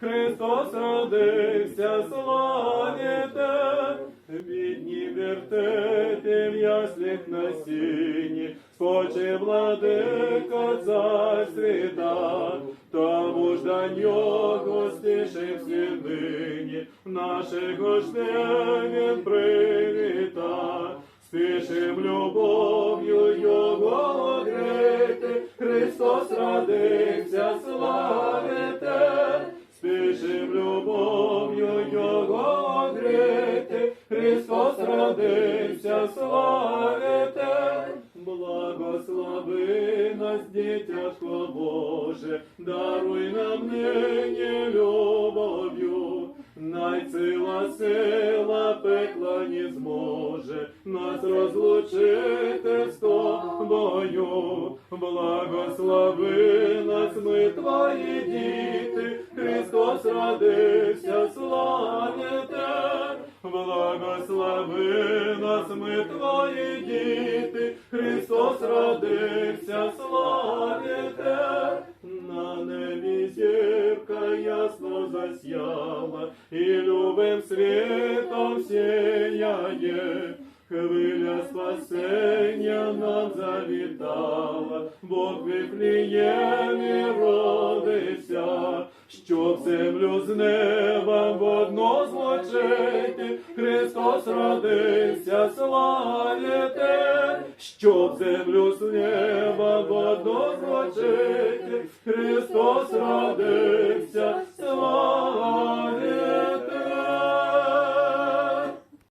Христос родився, славіте, бідні вертети в яслях на сіні, спочи владика цар світа, тому ж до нього стишив нині, нашого жде він привіта, спішим любов'ю його грити, Христос родився, славите, спішим любов'ю його грити, Христос родився, славите, благослови нас, дитятко Боже, даруй нам нині любов'ю, найцила сила пекла не зможе нас розлучити з тобою. Благослови нас, ми твої діти, Христос родився, славіте. Благослови нас, ми твої діти, Христос родився, славіте. На небі зірка ясно засяла, і любим світом сіяє. Хвиля спасення нам завітала, Бог в Вифліємі родився, щоб землю з неба водно злочити, Христос родився, славіте, щоб землю з неба водно злочити, Христос родився,